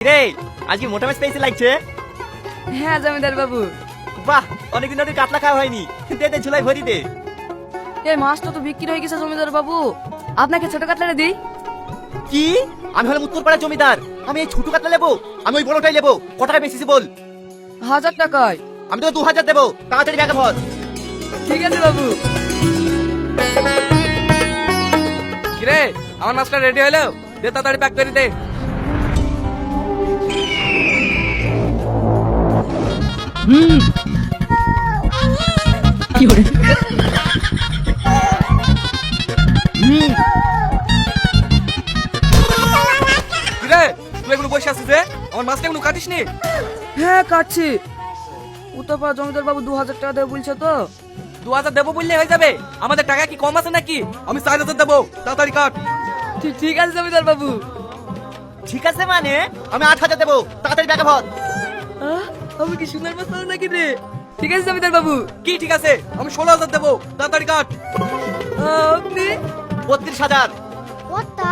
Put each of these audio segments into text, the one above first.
রে আজকে মোটা মাছ পেয়েছে লাগছে? হ্যাঁ জমিদার বাবু। বাহ অনেকদিন ধরে কাতলা খাওয়া হয়নি। দে দে ঝুলাই ভরি দে। এই মাছটা তো বিক্রি হয়ে গেছে জমিদার বাবু। আপনাকে ছোট কাতলাটা দিই। কি? আমি হলাম উত্তরপাড়া জমিদার। আমি এই ছোট কাতলা নেব আমি ওই বড়টাই নেব। ক টাকা বেশি বল। হাজার টাকায়? আমি তো দু হাজার দেবো। তাড়াতাড়ি ব্যাগে ভর। ঠিক আছে বাবু। কিরে আমার মাছটা রেডি হলো? দে তাড়াতাড়ি প্যাক করে দে। কিরে? তুই এগুলো বসে আছিস রে? আমার মাছটা এগুলো কাটিস নি? হ্যাঁ কাটছি। উত্তরপাড়া জমিদার বাবু দু হাজার টাকা দেবে বলছে তো। দু হাজার দেবো বললে হয়ে যাবে। আমাদের টাকা কি কম আছে নাকি? আমি চার হাজার দেবো। তাড়াতাড়ি কাট। ঠিক- আছে জমিদার বাবু। ঠিক আছে মানে? আমি আট হাজার দেবো। তাড়াতাড়ি ব্যাগে ভর। আমি কি সুন্দর মাছ নাকি রে? ঠিক আছে জমিদার বাবু। কি ঠিক আছে? আমি ষোলো হাজার দেবো। তাড়াতাড়ি কাট। আপনি? বত্রিশ হাজার। কর্তা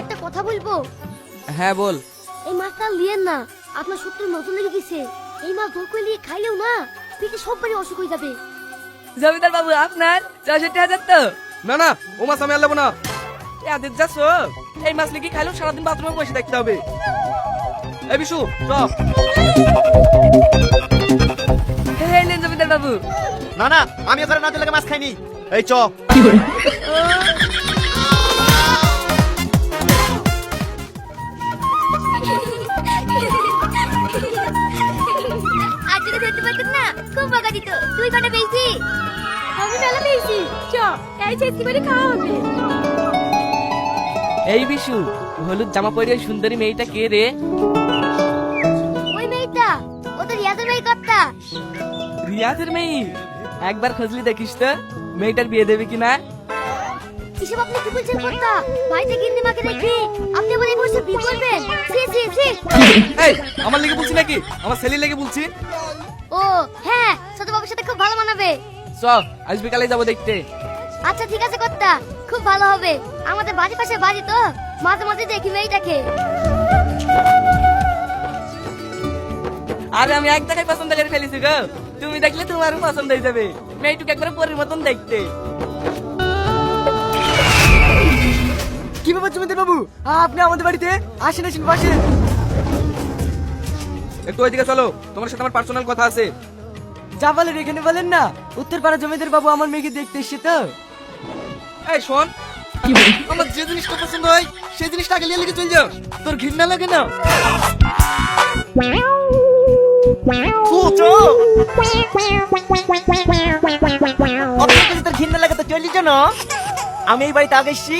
একটা কথা বলব? হ্যাঁ বল। এই মাছটা লিয়েন না। আপনার সত্যি নতুন লেগে গেছে। এই মাছ ধর করে নিয়ে খাইলেও না পেটে সব বাড়ি অসুখ হয়ে যাবে। জমিদার বাবু আপনার চৌষট্টি হাজার তো? না না ও মাছ আমি আর নেব না। এদের এই মাছ লিখে খাইলেও সারাদিন বাথরুমে বসে দেখতে হবে। এই বিশু জমিদার বাবু। না না আমি ওখানে না দিলে মাছ খাইনি। এই চ। খুব বকা দিত। তুই কটা পেয়েছি? আমি মেলা পেয়েছি। চ এই চেষ্টি করে খাওয়া হবে। এই বিশু হলুদ জামা পরে সুন্দরী মেয়েটা কে রে? রিয়াজের মেয়ে? একবার খুঁজলি দেখিস তো মেয়েটার বিয়ে দেবে কিনা? কিসব আপনি কি বলছেন কর্তা? ভাইটা গিন্নি মাকে রেখে আপনি বলে বসে বিয়ে করবেন? সি সি সি এই আমার লেগে বলছি নাকি? আমার ছেলে লেগে বলছি? ও হ্যাঁ ছোট বাবুর সাথে খুব ভালো মানাবে। চ আজ বিকালে যাব দেখতে। আচ্ছা ঠিক আছে কর্তা খুব ভালো হবে। আমাদের বাড়ির পাশে বাড়ি তো মাঝে মাঝে দেখি মেয়েটাকে। আরে আমি এক জায়গায় পছন্দ করে ফেলেছি গো। তুমি দেখলে তোমারও পছন্দ হয়ে যাবে। মেয়েটুকে একবার পরের মতন দেখতে। কি ব্যাপার জমিদার বাবু? আপনি আমাদের বাড়িতে আসেন আসেন বসেন। একটু ওইদিকে চলো তোমার সাথে আমার পার্সোনাল কথা আছে। যা বলেন এখানে বলেন না। উত্তরপাড়া জমিদার বাবু আমার মেয়েকে দেখতে এসছে তো। এই শোন। আমার যে জিনিসটা পছন্দ হয় সেই জিনিসটা আগে নিয়ে লিখে চল যাও। তোর ঘৃণা লাগে না? আমি এই বাড়িতে আগে এসছি।